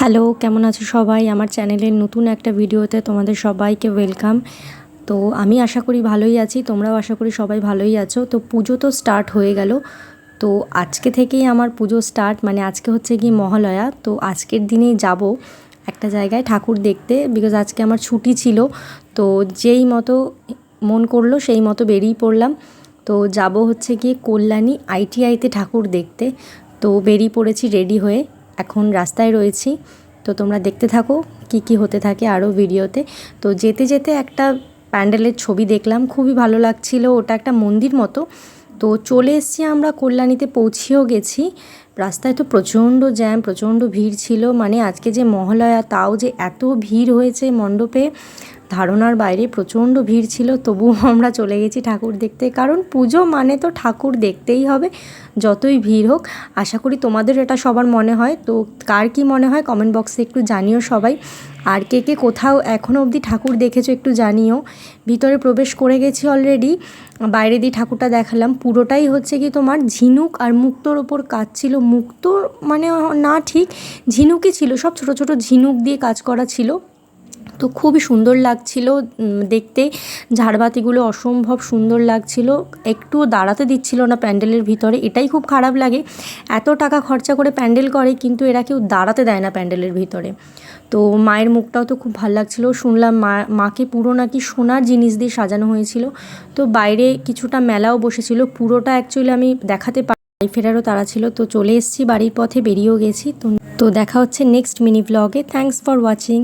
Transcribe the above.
Hello, কেমন আছো সবাই? আমার চ্যানেলের নতুন একটা ভিডিওতে তোমাদের সবাইকে ওয়েলকাম। তো আমি আশা করি ভালোই আছি, তোমরাও আশা করি সবাই ভালোই আছো। তো পুজো তো স্টার্ট হয়ে গেল। তো আজকে থেকেই আমার পুজো স্টার্ট মানে আজকে হচ্ছে কি মহালয়া। তো আজকের দিনেই যাব একটা জায়গায় ঠাকুর দেখতে বিকজ আজকে আমার ছুটি ছিল। তো যেই মতো মন করল, সেই মতো বেরিয়ে পড়লাম। তো যাব হচ্ছে গিয়ে কল্যাণী আইটিআইতে ঠাকুর দেখতে। তো বেরিয়ে পড়েছি রেডি হয়ে। এখন রাস্তায় রয়েছি। তো তোমরা দেখতে থাকো কি কি হতে থাকে আরও ভিডিওতে। তো যেতে যেতে একটা প্যান্ডেলের ছবি দেখলাম, খুবই ভালো লাগছিল। ওটা একটা মন্দির মতো। তো চলে এসেছি আমরা কল্যাণীতে, পৌঁছেও গেছি। রাস্তায় তো প্রচণ্ড জ্যাম, প্রচণ্ড ভিড় ছিল। মানে আজকে যে মহালয়া, তাও যে এত ভিড় হয়েছে মণ্ডপে। ধারণার বাইরে প্রচণ্ড ভিড় ছিল, তবুও আমরা চলে গেছি ঠাকুর দেখতে। কারণ পুজো মানে তো ঠাকুর দেখতেই হবে, যতই ভিড় হোক। আশা করি তোমাদের এটা সবার মনে হয়। তো কার কি মনে হয় কমেন্ট বক্সে একটু জানিও সবাই। আর কে কে কোথাও এখনও অবধি ঠাকুর দেখেছ একটু জানিও। ভিতরে প্রবেশ করে গেছি অলরেডি বাইরে দিয়ে ঠাকুরটা দেখালাম। পুরোটাই হচ্ছে কি তোমার ঝিনুক আর মুক্তোর ওপর কাজ ছিল। মুক্তোর মানে না ঠিক, ঝিনুকই ছিল। সব ছোট ছোট ঝিনুক দিয়ে কাজ করা ছিল। তো খুবই সুন্দর লাগছিল দেখতে। ঝাড়বাতিগুলো অসম্ভব সুন্দর লাগছিল। একটুও দাঁড়াতে দিচ্ছিল না প্যান্ডেলের ভিতরে। এটাই খুব খারাপ লাগে। এত টাকা খরচা করে প্যান্ডেল করে, কিন্তু এরা কেউ দাঁড়াতে দেয় না প্যান্ডেলের ভিতরে। তো মায়ের মুখটাও তো খুব ভালো লাগছিল। শুনলাম মা, মাকে পুরো নাকি সোনার জিনিস দিয়ে সাজানো হয়েছিল। তো বাইরে কিছুটা মেলাও বসেছিল। পুরোটা অ্যাকচুয়ালি আমি দেখাতে পারি ফেরারও তারা ছিল। তো চলে এসেছি বাড়ির পথে, বেরিয়েও গেছি। তো তো দেখা হচ্ছে নেক্সট মিনি ব্লগে থ্যাংকস ফর ওয়াচিং